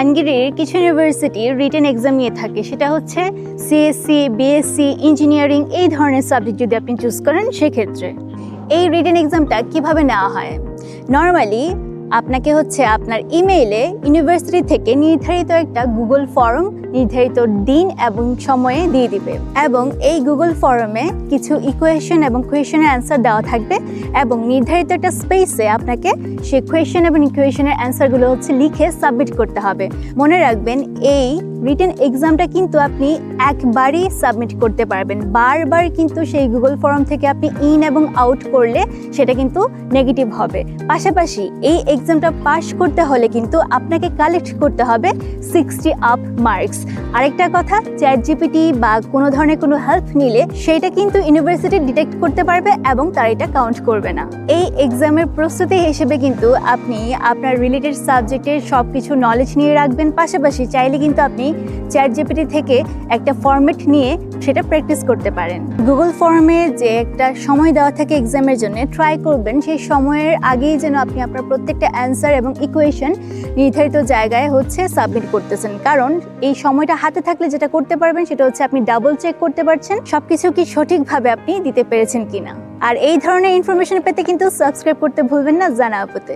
হাঙ্গেরির কিছু university written exam নিয়ে থাকে। সেটা হচ্ছে সিএসসি বিএসসি ইঞ্জিনিয়ারিং এই ধরনের সাবজেক্ট যদি আপনি চুজ করেন, সেক্ষেত্রে। এই রিটেন এক্সামটা কীভাবে নেওয়া হয়? নর্মালি আপনাকে হচ্ছে আপনার ইমেইলে ইউনিভার্সিটি থেকে নির্ধারিত একটা গুগল ফর্ম নির্ধারিত দিন এবং সময়ে দিয়ে দিবে। এবং এই গুগল ফর্মে কিছু ইকুয়েশন এবং কোয়েশনের অ্যান্সার দেওয়া থাকবে এবং নির্ধারিত একটা স্পেসে আপনাকে সেই কোয়েশন এবং ইকুয়েশনের অ্যান্সারগুলো হচ্ছে লিখে সাবমিট করতে হবে। মনে রাখবেন এই রিটেন এক্সামটা কিন্তু আপনি একবারই সাবমিট করতে পারবেন। বারবার কিন্তু সেই গুগল ফর্ম থেকে আপনি ইন এবং আউট করলে সেটা কিন্তু নেগেটিভ হবে। পাশাপাশি এই এক্সামটা পাস করতে হলে কিন্তু আপনাকে কালেক্ট করতে হবে সিক্সটি আপ মার্কস আরেকটা কথা চ্যাট জিপিটি বা কোনো ধরনের কোনো হেল্প নিলে সেটা কিন্তু ইউনিভার্সিটি ডিটেক্ট করতে পারবে এবং তারা এটা কাউন্ট করবে না। এই এক্সামের প্রস্তুতি হিসেবে কিন্তু আপনি আপনার রিলেটেড সাবজেক্টের সব কিছু নলেজ নিয়ে রাখবেন। পাশাপাশি চাইলে কিন্তু আপনি চ্যাট জিপিটি থেকে একটা ফর্মেট নিয়ে সেটা প্র্যাকটিস করতে পারেন। গুগল ফর্মে যে একটা সময় দেওয়া থাকে এক্সামের জন্য ট্রাই করবেন। সেই সময়ের আগেই যেন আপনি আপনার প্রত্যেকটা অ্যান্সার এবং ইকুয়েশন নির্ধারিত জায়গায় হচ্ছে সাবমিট করতেছেন। কারণ এই সময়টা হাতে থাকলে যেটা করতে পারবেন সেটা হচ্ছে আপনি ডাবল চেক করতে পারছেন, সবকিছু কি সঠিকভাবে আপনি দিতে পেরেছেন কিনা। আর এই ধরনের ইনফরমেশন পেতে কিন্তু সাবস্ক্রাইব করতে ভুলবেন না জানা আপতে।